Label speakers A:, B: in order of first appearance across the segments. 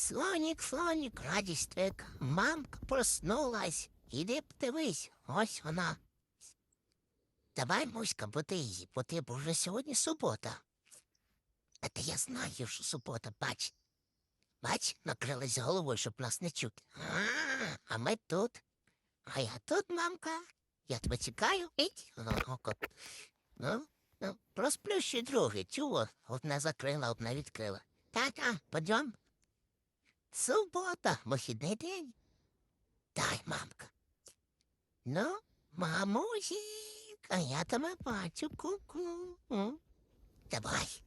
A: Слонік, слонік, радість твик. Мамка проснулась. Іди подивись, ось вона. Давай, Муська, бути її, бо ти бо вже сьогодні субота. А та я знаю, що субота, бач. Бач, накрилась головою, щоб нас не чути. А, ми тут. А я тут, мамка. Я тебе чекаю. Іть. Ну, ну, ну, розплющуй друге, чого? Одне закрила, одне відкрила. Та-та, подйом. Субота, вихідний день. Дай, мамка. Ну, мамусік, а я тебе бачу, ку-ку. Давай.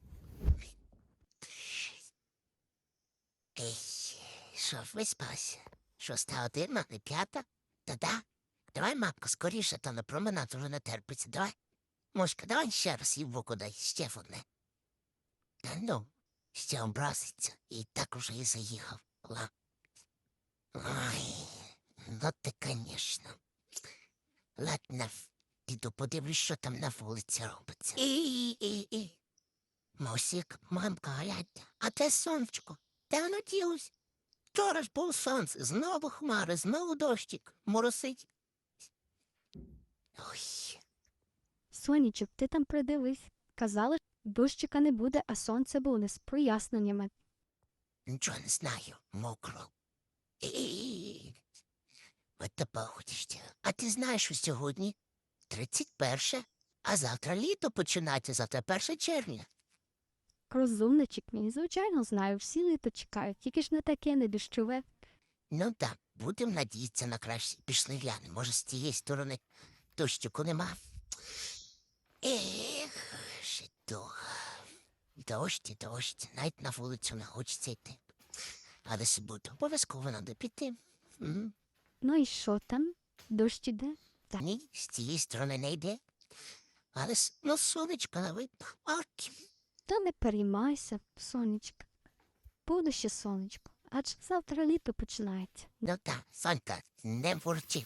A: Ей, що ж виспався? Шоста година, не п'ята? Та да. Давай, мамка, скоріше, та на променад уже не терпиться. Давай. Мошка, давай ще раз їй в око дай, ще одне. Та ну, ще образиться, і так уже і заїхав. Ой, ну ти, конечно. Ладно, піду подивлюсь, що там на вулиці робиться. І, і, і. Мосік, мамка, глянь, а те сонечко, де воно ділось? Вчора ж був сонце, знову хмари, знову дощик, моросить. Ой,
B: Сонічок, ти там придивись. Казали, дощика не буде, а сонце буде з проясненнями.
A: Нічого не знаю, мокро. І, от та погодишся. А ти знаєш, що сьогодні 31, а завтра літо починається, завтра 1 червня.
B: Розумничок мій, звичайно, знаю, всі літо чекають, тільки ж не таке, не дощове.
A: Ну так, будемо надіятися на краще. Пішли гляне, може, з тієї сторони дощику нема. Дощ, і дощ, навіть на вулицю не хочеться йти. Але суботу обов'язково треба піти. М,
B: Ну і що там? Дощ іде? Так.
A: Ні, з цієї сторони не йде. Але с- ну, сонечко на видно. Ок.
B: Та не переймайся, сонечко. Буде ще сонечко, адже завтра літо починається.
A: Ну так, Сонька, не ворчи.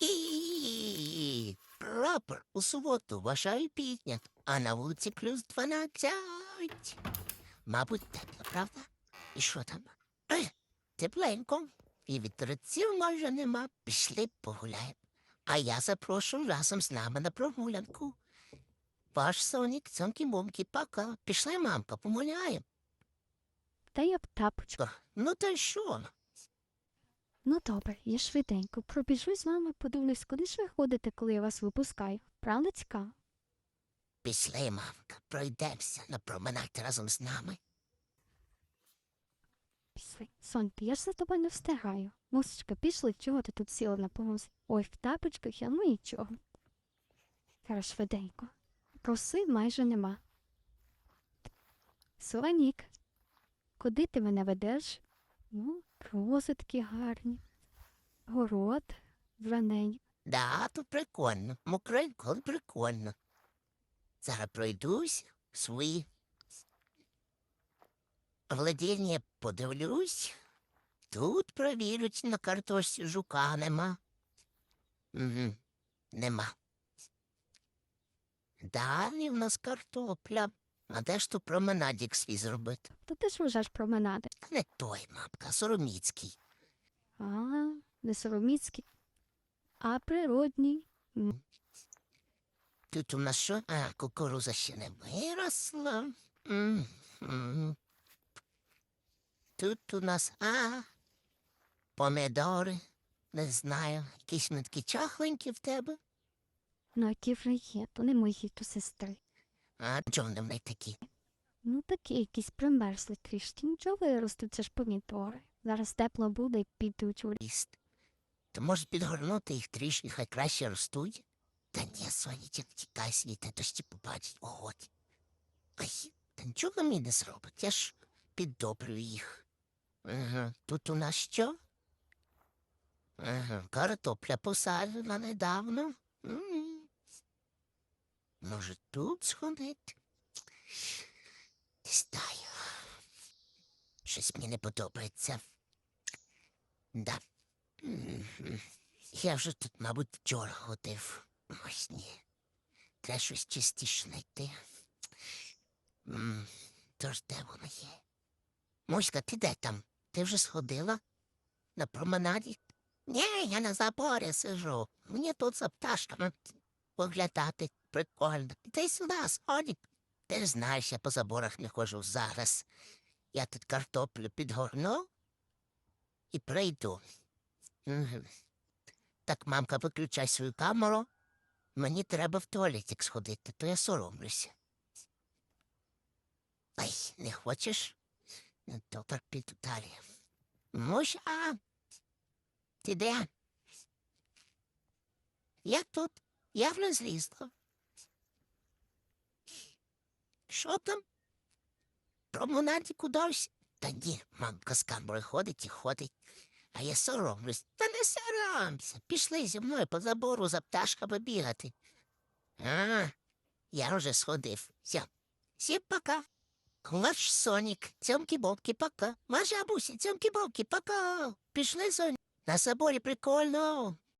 A: І прапор у суботу вважаю піднят, а на вулиці плюс дванадцять. Мабуть, тепло, правда? І що там? Е, тепленько. І вітерців майже нема. Пішли погуляємо. А я запрошую разом з нами на прогулянку. Ваш сонік, цьомкі мумки пока. Пішли, мамка, помуляємо.
B: Та я б тапочку.
A: Ну та й що?
B: Ну добре, я швиденько пробіжусь з вами, подивлюсь, куди ж ви ходите, коли я вас випускаю. Правда цікаво?
A: Пішли, мамка, пройдемося на променад разом з нами.
B: Пішли. Сонька, я ж за тобою не встигаю. Мусочка, пішли, чого ти тут сіла на помозі? Ой, в тапочках я ну нічого. Зараз швиденько. Роси майже нема. Сонік, куди ти мене ведеш? Ну, рози такі гарні. Город, зранень.
A: Да, тут прикольно. Мокренько, але прикольно. Зараз пройдусь в свої владіння подивлюсь. Тут провірять на картошці жука нема. Угу. Нема. Далі в нас картопля. А де ж тут променадік свій зробити?
B: То ти ж вважаєш променади.
A: Не той, мамка, сороміцький.
B: А, не сороміцький, а природній.
A: Тут у нас що? А, кукуруза ще не виросла. М, м. Тут у нас а, помідори. Не знаю, якісь вони такі чахленькі в тебе.
B: Ну, які вже є, то не мої, то сестри.
A: А чого вони в них такі?
B: Ну, такі якісь примерзли трішки. Нічого виростуть, це ж помідори. Зараз тепло буде і підуть у ліс.
A: Ліст. То може підгорнути їх трішки, хай краще ростуть? Та ні, сонечок, тікай світа, то ще побачить. Ого. Ай, та нічого мені не зробить, я ж піддоблю їх. Ага. Тут у нас що? Ага. Картопля посаджена недавно. М. Може, тут сходити? Не знаю. Щось мені не подобається. Да. Я вже тут, мабуть, вчора ходив. Ось ні. Треба щось частіше знайти. Тож де воно є? Муська, ти де там? ти вже сходила на променаді? Ні, я на заборі сижу. Мені тут за пташками поглядати прикольно. Ти сюди, Сонік. Ти ж знаєш, я по заборах не ходжу зараз. Я тут картоплю підгорну і прийду. Так, мамка, виключай свою камеру. Мені треба в туалетик сходити, то я соромлюся. Ай, не хочеш? Добре, піду далі. Муша, ти де? Я тут, я вже злізла. Що там? Промонаді кудись? Та ні, мамка з камери ходить і ходить. А я соромлюсь. Та не соромся. Пішли зі мною по забору за пташками бігати. А, я вже сходив. Все. Всім пока. Ваш Сонік, цьомкі-бобки, пока. Ваша бабуся, цьомкі-бобки, пока. Пішли, Сонік. На соборі прикольно.